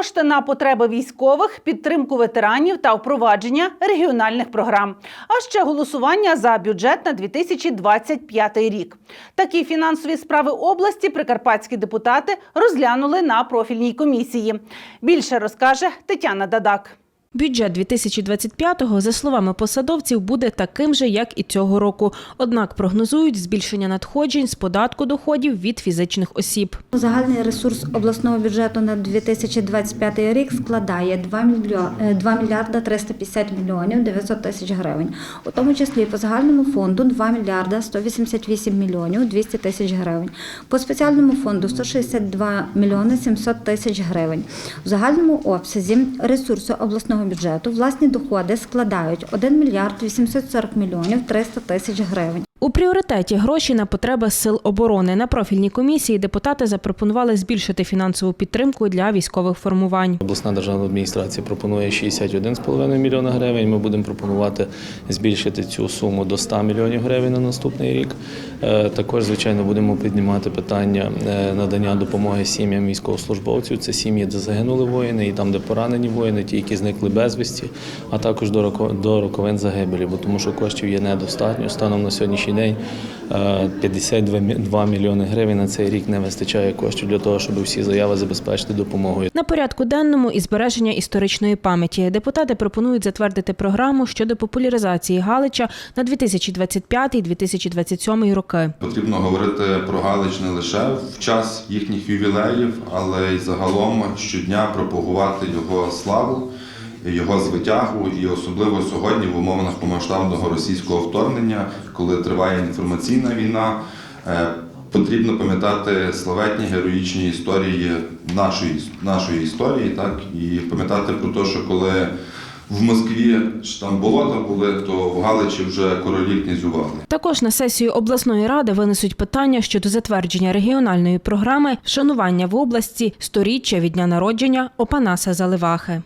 Кошти на потреби військових, підтримку ветеранів та впровадження регіональних програм. А ще голосування за бюджет на 2025 рік. Такі фінансові справи області прикарпатські депутати розглянули на профільній комісії. Більше розкаже Тетяна Дадак. Бюджет 2025-го, за словами посадовців, буде таким же, як і цього року. Однак прогнозують збільшення надходжень з податку доходів від фізичних осіб. Загальний ресурс обласного бюджету на 2025 рік складає 2 мільйо- е, 2 мільярда 350 мільйонів 900 тисяч гривень. У тому числі по загальному фонду 2 мільярда 188 мільйонів 200 тисяч гривень. По спеціальному фонду 162 мільйони 700 тисяч гривень. В загальному обсязі ресурсу обласного бюджету власні доходи складають 1 мільярд 840 мільйонів 300 тисяч гривень. У пріоритеті гроші на потреби сил оборони. На профільній комісії депутати запропонували збільшити фінансову підтримку для військових формувань. Обласна державна адміністрація пропонує 61,5 мільйона гривень. Ми будемо пропонувати збільшити цю суму до 100 мільйонів гривень на наступний рік. Е, Також, звичайно, будемо піднімати питання е, надання допомоги сім'ям військовослужбовців. Це сім'ї, де загинули воїни, і там, де поранені воїни, ті, які зникли безвісті, а також до роко- до роковин загибелі, бо тому що коштів є недостатньо. Станом на сьогоднішній день е, 52 мі- 2 мільйони гривень на цей рік не вистачає коштів для того, щоб всі заяви забезпечити допомогою. На порядку денному і збереження історичної пам'яті депутати пропонують затвердити програму щодо популяризації Галича на 2025-2027 роки. Потрібно говорити про Галич не лише в час їхніх ювілеїв, але й загалом щодня пропагувати його славу, його звитягу, і особливо сьогодні в умовах повномасштабного російського вторгнення, коли триває інформаційна війна. е, Потрібно пам'ятати славетні героїчні історії нашої, нашої історії, так і пам'ятати про те, що коли в Москві ж там болота були, то в Галичі вже королі князювали. Також на сесію обласної ради винесуть питання щодо затвердження регіональної програми вшанування в області сторіччя від дня народження Опанаса Заливахи.